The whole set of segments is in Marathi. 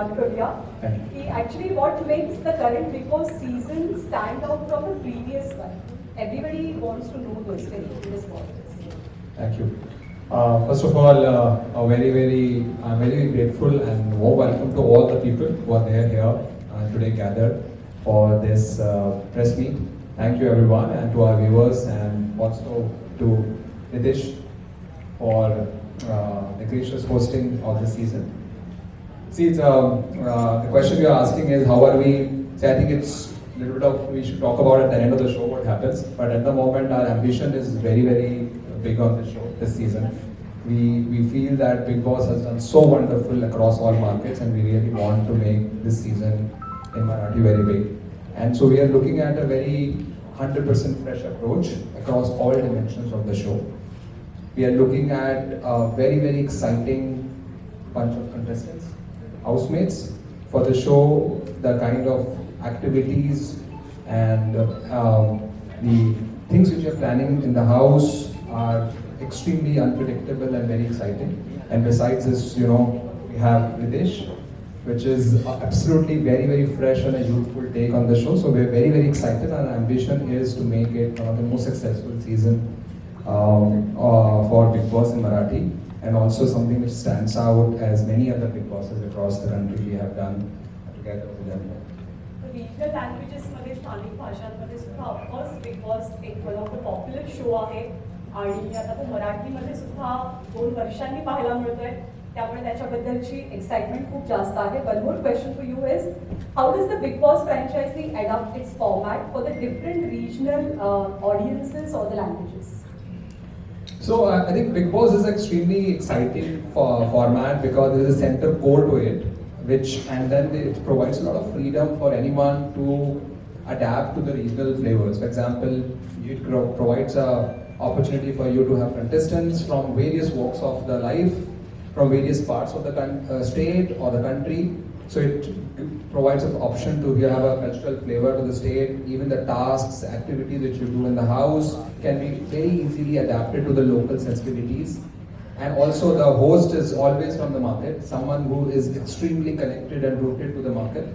Vankodia. He actually what makes the current Big Boss season stand out from the previous one. Everybody wants to know those things. Thank you. Uh, first of all, uh, very, very, I'm very grateful and warm welcome to all the people who are there here uh, today gathered for this uh, press meet. Thank you everyone and to our viewers and also to Nitish for uh, the gracious hosting of the season. See, it's, um, uh, the question you are asking is how are we? See, I think it's a little bit of we should talk about at the end of the show what happens. But at the moment, our ambition is very, very big on this show this season. We we feel that Big Boss has done so wonderful across all markets, and we really want to make this season in Marathi very big. And so we are looking at a very 100% fresh approach across all dimensions of the show. We are looking at a very, very exciting bunch of contestants, housemates for the show, the kind of activities and um, the things which are planning in the house are extremely unpredictable and very exciting. And besides this, you know, we have Videsh, which is absolutely very, very fresh and a youthful take on the show. So we're very, very excited. Our ambition is to make it one of the most successful season um, uh, for Big Boss in Marathi, and also something which stands out as many other Big Bosses across the country we have done together with them. Regional लँग्वेजेसमध्ये स्थानिक भाषांमध्ये सुद्धा ऑफकोर्स बिग बॉस एक one of the popular show आहे आणि आता तो मराठीमध्ये सुद्धा दोन वर्षांनी पाहायला मिळतोय त्यामुळे त्याच्याबद्दलची एक्साइटमेंट खूप जास्त आहे one more question for you is how does the Bigg Boss franchise adopt its format for the different regional audiences or the languages so uh, I think Big Boss is extremely exciting for format because there is a center core to it, which and then it provides a lot of freedom for anyone to adapt to the regional flavors. For example, it provides a opportunity for you to have contestants from various walks of the life, from various parts of the uh, state or the country. So it provides an option to have a cultural flavor to the state. Even the tasks, activities that you do in the house can be very easily adapted to the local sensitivities. And also the host is always from the market, someone who is extremely connected and rooted to the market.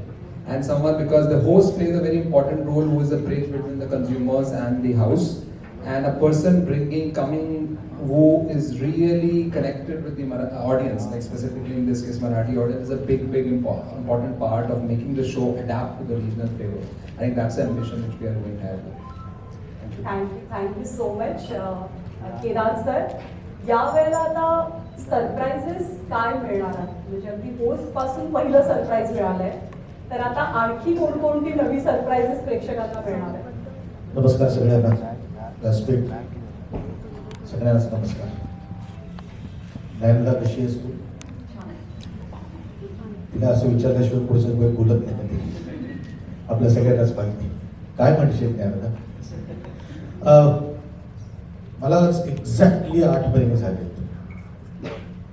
And someone because the host plays a very important role who is a bridge between the consumers and the house And a person bringing, coming, who is really connected with the Mara- audience, like specifically in this case Marathi audience, is a big, big impo- important part of making the show adapt to the regional flavor. I think that's the ambition which we are going to have. Thank you. Thank you thank you so much Kedar sir यावेळेला आता सरप्राईजेस काय मिळणार आहेत म्हणजे अगदी होस्ट पासून पहिलं सरप्राईज मिळालंय तर आता आणखी कोणकोणती नवी सरप्राईजेस प्रेक्षकांना मिळणार आहेत नमस्कार सगळ्यांना व्यासपीठ सगळ्यांनाच नमस्कार. नयनदा कशी आहेस तू? तिला असं विचारल्याशिवाय पुढचं काही बोलत नाही आपल्या सगळ्यांनाच माहिती. काय म्हणशील नयनदा मला एक्झॅक्टली आठ महिने झाले.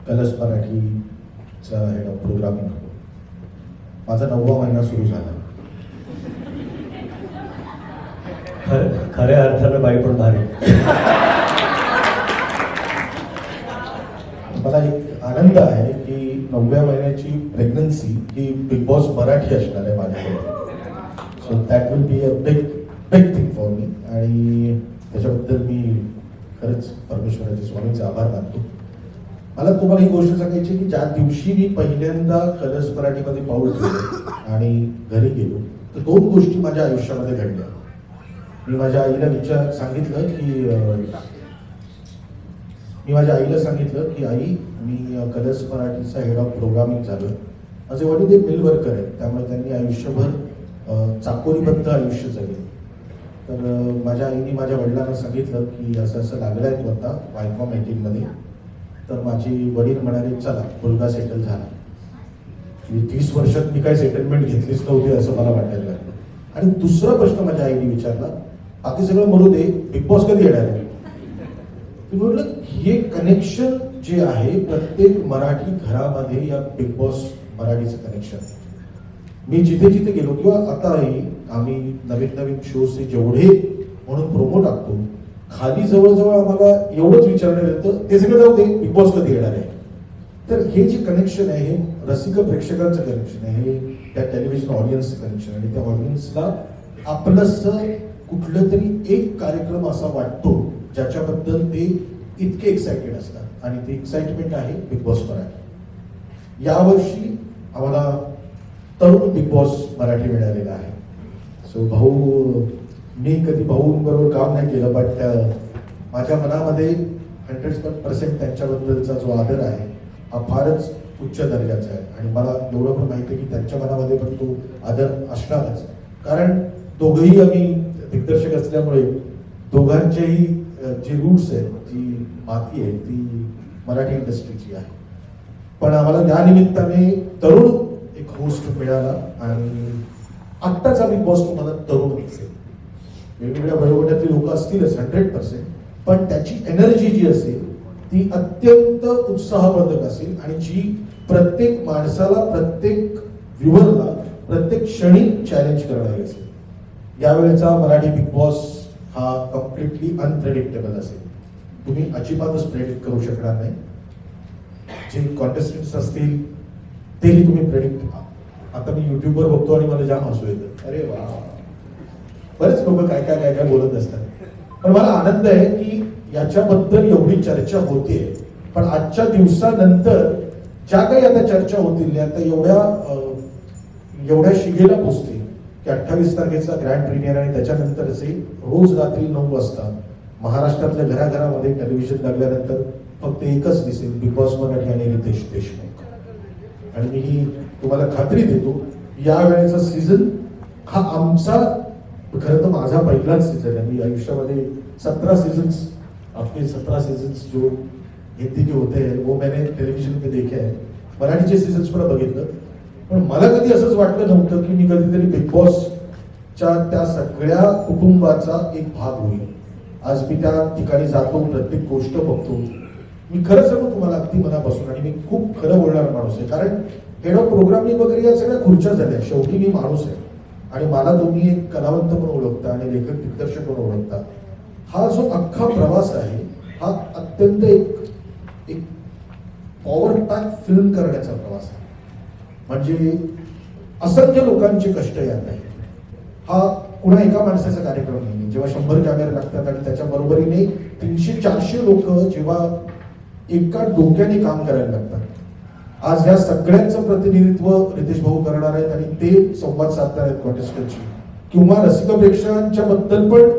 कलश मराठीचा हेड ऑफ प्रोग्रामिंग माझा नववा महिना सुरू झाला. खर- खऱ्या अर्थानं बाई पण भारी. मला एक आनंद आहे की नवव्या महिन्याची प्रेग्नन्सी ही बिग बॉस मराठी असणार आहे माझ्याकडे. So that will be a big big thing for me आणि त्याच्याबद्दल मी खरंच परमेश्वराचे स्वामींचे आभार मानतो. मला तुम्हाला ही गोष्ट सांगायची की ज्या दिवशी मी पहिल्यांदा कलर्स मराठीमध्ये पाऊल ठेवलं आणि घरी गेलो तर दोन गोष्टी माझ्या आयुष्यामध्ये घडल्या. मी माझ्या आईला विचार सांगितलं की मी माझ्या आईला सांगितलं की आई मी कलर्स मराठीचा हेड ऑफ प्रोग्रामिंग झालो माझे वडील ते मिल वर्कर आहेत. त्यामुळे त्यांनी आयुष्यभर चाकोरीबद्ध आयुष्य जगले. तर माझ्या आईने माझ्या वडिलांना सांगितलं की असं असं लागलं आहे तू आता वायकॉम एटीनमध्ये तर माझी वडील म्हणाले चला मुलगा सेटल झाला. मी तीस वर्षात मी काय सेटलमेंट घेतलीच नव्हती असं मला वाटायला लागलं. आणि दुसरा प्रश्न माझ्या आईने विचारला बाकी सगळं म्हणू दे. बिग बॉस कधी येणार आहे? म्हटलं हे कनेक्शन जे आहे प्रत्येक मराठी घरामध्ये या बिग बॉस मराठीचं कनेक्शन मी जिथे जिथे गेलो किंवा आताही आम्ही नवीन नवीन शोजचे जेवढे म्हणून प्रोमो टाकतो खाली जवळजवळ आम्हाला एवढंच विचारण्यात येतं ते सगळं जाऊ दे बिग बॉस कधी येणार आहे? तर हे जे कनेक्शन आहे हे रसिक प्रेक्षकांचं कनेक्शन आहे हे त्या टेलिव्हिजन ऑडियन्सचं कनेक्शन आणि त्या ऑडियन्सला आपलंच कुठलं तरी एक कार्यक्रम असा वाटतो ज्याच्याबद्दल ते इतके एक्साइटेड असतात. आणि ते एक्साइटमेंट आहे बिग बॉस मराठी. यावर्षी आम्हाला तरुण बिग बॉस मराठी मिळालेला आहे. सो भाऊ मी कधी भाऊंबरोबर काम नाही केलं बट uh, माझ्या मनामध्ये हंड्रेड पर्सेंट त्यांच्याबद्दलचा जो आदर आहे हा फारच उच्च दर्जाचा आहे. आणि मला एवढं पण माहिती आहे की त्यांच्या मनामध्ये पण तो आदर असणारच कारण दोघंही आम्ही दिग्दर्शक असल्यामुळे दोघांचेही जे रूट्स आहेत जी माती आहे ती मराठी इंडस्ट्रीची आहे. पण आम्हाला त्या निमित्ताने तरुण एक होस्ट मिळाला आणि आत्ताच आम्ही बॉस तुम्हाला तरुण दिसेल. वेगवेगळ्या वयोगटातली लोक असतीलच हंड्रेड पर्सेंट पण त्याची एनर्जी जी असेल ती अत्यंत उत्साहवर्धक असेल आणि जी प्रत्येक माणसाला प्रत्येक व्ह्युअरला प्रत्येक क्षणी चॅलेंज करणारी असेल. यावेळेचा मराठी बिग बॉस हा कम्प्लिटली अनप्रेडिक्टेबल असेल. तुम्ही अजिबातच प्रेडिक्ट करू शकणार नाही. जे कॉन्टेस्टंट्स असतील तेही तुम्ही प्रेडिक्ट आता मी युट्यूबवर बघतो आणि मला जाम हसू येतं. अरे वा. बरेच लोक काय काय काय काय बोलत असतात. पण मला आनंद आहे की याच्याबद्दल एवढी चर्चा होते पण आजच्या दिवसानंतर ज्या काही आता चर्चा होतील त्या आता एवढ्या एवढ्या शिगेला पोचतील की अठ्ठावीस तारखेचा ग्रँड प्रीमियर आणि त्याच्यानंतरचे रोज रात्री नऊ वाजता महाराष्ट्रातल्या घराघरामध्ये टेलिव्हिजन लागल्यानंतर फक्त एकच दिसेल बिग बॉस मराठी आणि रितेश देशमुख. आणि मी ही तुम्हाला खात्री देतो या वेळेचा सीझन हा आमचा खरं तर माझा पहिलाच सीझन आहे. मी आयुष्यामध्ये सतरा सीझन्स आपले सतरा सीझन्स जो हिंदी के होते हैं वो मैंने टेलिव्हिजन पे देखे आहे मराठीचे सीझन्स पण बघितलं. पण मला कधी असंच वाटलं नव्हतं की मी कधीतरी बिग बॉसच्या त्या सगळ्या कुटुंबाचा एक भाग होईल. आज मी त्या ठिकाणी जातो प्रत्येक गोष्ट बघतो. मी खरं सांगू तुम्हाला अगदी मनापासून आणि मी खूप खरं बोलणार माणूस आहे. कारण हेड ऑफ प्रोग्रामिंग वगैरे या सगळ्या खुर्च्या झाल्या. शेवटी मी माणूस आहे. आणि मला तुम्ही एक कलावंत म्हणून ओळखता आणि लेखक दिग्दर्शक म्हणून ओळखता. हा जो अख्खा प्रवास आहे हा अत्यंत एक एक पॉवर पॅक फिल्म करण्याचा प्रवास आहे. म्हणजे असंख्य लोकांचे कष्ट यात आहे हा कुणा एका माणसाचा कार्यक्रम नाही जेव्हा शंभर कॅमेरे लागतात आणि त्याच्या बरोबरीने तीनशे चारशे लोक जेव्हा एका डोक्याने काम करायला लागतात. आज या सगळ्यांचं प्रतिनिधित्व रितेश भाऊ करणार आहेत आणि ते संवाद साधणार आहेत कॉन्टेस्टंटशी किंवा रसिक प्रेक्षकांच्या बद्दल पण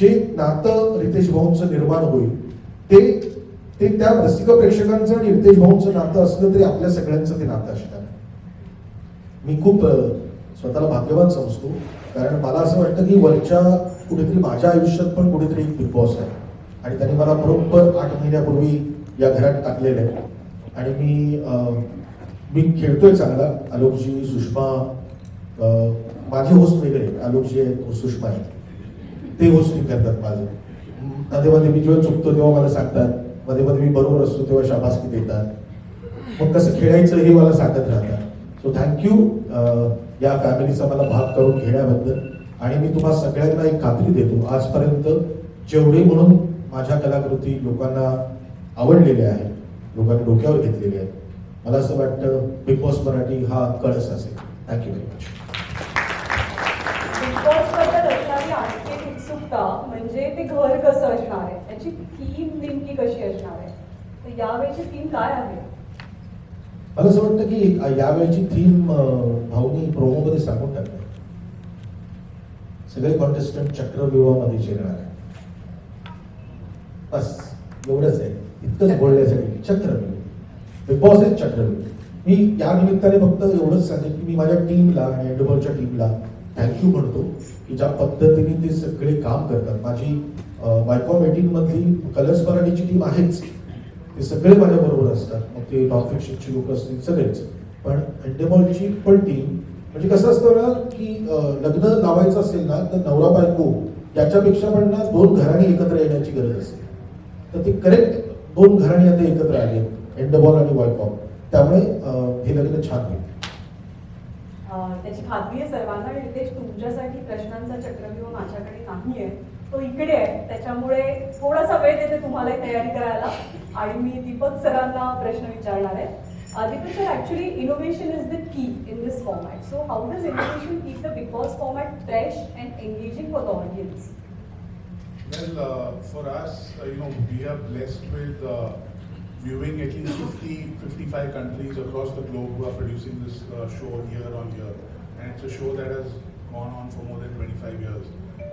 जे नातं रितेश भाऊंचं निर्माण होईल ते ते त्या रसिक प्रेक्षकांचं आणि रितेश भाऊंचं नातं असलं तरी आपल्या सगळ्यांचं ते नातं असणार. मी खूप स्वतःला भाग्यवान समजतो. कारण मला असं वाटतं की वरच्या कुठेतरी माझ्या आयुष्यात पण कुठेतरी एक बिग बॉस आहे. आणि त्यांनी मला बरोबर आठ महिन्यापूर्वी या घरात टाकलेलं आहे. आणि मी मी खेळतोय चांगला. आलोकजी सुषमा माझे होस्ट वेगळे आलोकजी आहेत सुषमा आहेत. ते होस्टिंग करतात माझं. मध्ये मध्ये मी जेव्हा चुकतो तेव्हा मला सांगतात. मध्ये मध्ये मी बरोबर असतो तेव्हा शाबासकी देतात. मग कसं खेळायचं हे मला सांगत राहतात. सो थँक्यू uh, या फॅमिलीचा मला भाग करून घेण्याबद्दल. आणि मी तुम्हाला सगळ्यांना एक खात्री देतो आजपर्यंत जेवढे म्हणून माझ्या कलाकृती लोकांना आवडलेल्या आहेत लोकांनी डोक्यावर घेतलेल्या आहेत मला असं वाटतं बिग बॉस मराठी हा कळस असेल. थँक्यू व्हेरी मच म्हणजे ते घर कसं असणार आहे? त्याची थीम नेमकी कशी असणार आहे? तर यावेळची थीम काय आहे? मला असं वाटतं की यावेळची थीम भाऊनी प्रोमोमध्ये सांगून टाकलं. सगळे कॉन्टेस्टंट चक्रव्यूहामध्ये शिरणार आहे बस एवढंच आहे. इतकंच बोलण्यासाठी. चक्रव्यूह. बिग बॉस आहे चक्रव्यूह. मी या निमित्ताने फक्त एवढंच सांगेन की मी माझ्या टीमला आणि एडबॉलच्या टीमला थँक्यू म्हणतो की ज्या पद्धतीने ते सगळे काम करतात. माझी वायकॉम एटीन मधली कलर्स मराठीची टीम आहेच. ते सगळे माझ्या बरोबर असतात. मग ते नॉन फिक्शनची लोक असतील सगळेच. पण एंडेमॉलची पण टीम म्हणजे कसं असतं ना की लग्न लावायचं असेल ना तर नवरा बायको त्याच्यापेक्षा पण ना दोन घराणी एकत्र येण्याची गरज असते. तर ते करेक्ट दोन घराणी आता एकत्र आले एंडबॉल आणि वायकॉम त्यामुळे हे लग्न छान होईल. त्याची खात्री आहे सर्वांना आणि रितेश तुमच्यासाठी प्रश्नांचा चक्रव्यूह माझ्याकडे नाही आहे तो इकडे आहे. त्याच्यामुळे थोडासा वेळ देते तुम्हाला तयारी करायला. आणि मी दीपक सरांना प्रश्न विचारणार आहे Deepak sir actually innovation is the key in this format so how does innovation keep the Big Boss format fresh and engaging for the audience? Well, uh, for us, uh, you know, we are blessed with uh, viewing at least 50, 55 countries across the globe who are producing this uh, show year on year. And it's a show that has gone on for more than 25 years.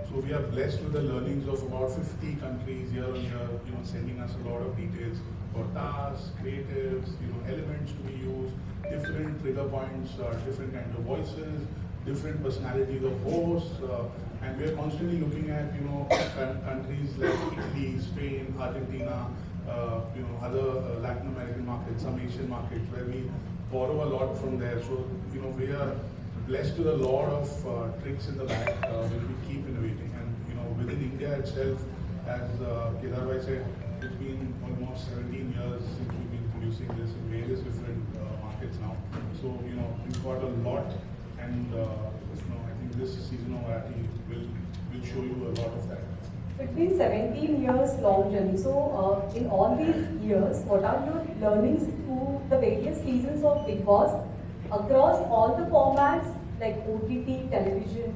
So we are blessed with the learnings of about 50 countries year on year, you know, sending us a lot of details for tasks, creatives, you know, elements to be used, different trigger points, uh, different kinds of voices, different personalities of hosts, uh, and we are constantly looking at you know countries like Italy, Spain, Argentina, uh, you know other uh, Latin American markets, some Asian markets where we borrow a lot from there. So you know we are blessed with a lot of uh, tricks in the bag uh, which we keep innovating, and you know within India itself, as uh, Kedar said, it's been almost 17 years since we've been producing this in various different uh, markets now. So you know we've got a lot and uh, you know, I think this season of Marathi will will show you a lot of that. It's been 17 years long journey. So uh, in all these years, what are your learnings through the various seasons of Big Boss across all the formats like OTT, television?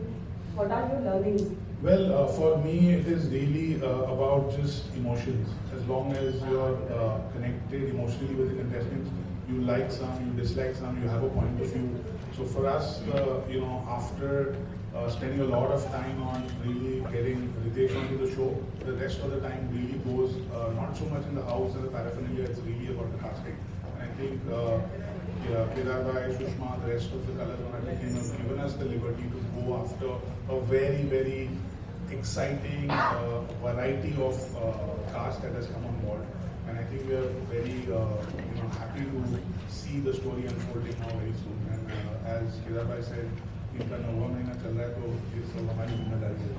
What are your learnings? Well, uh, for me, it is really uh, about just emotions. As long as you're uh, connected emotionally with the contestants, you like some, you dislike some, you have a point of view. So for us, uh, you know, after uh, spending a lot of time on really getting Ritesh onto the show, the rest of the time really goes uh, not so much in the house and the paraphernalia, it's really about the casting. And I think Kedar Bhai, Sushma, the rest of the colors on our team have given us the liberty to go after a very, very exciting uh, variety of uh, cast that has come on board. And I think we are very uh, you know, happy to see the story unfolding now very soon. And uh, as Kedar Bhai said, इनका नौवा महीना चल रहा है तो ये सब हमारी जिम्मेदारी है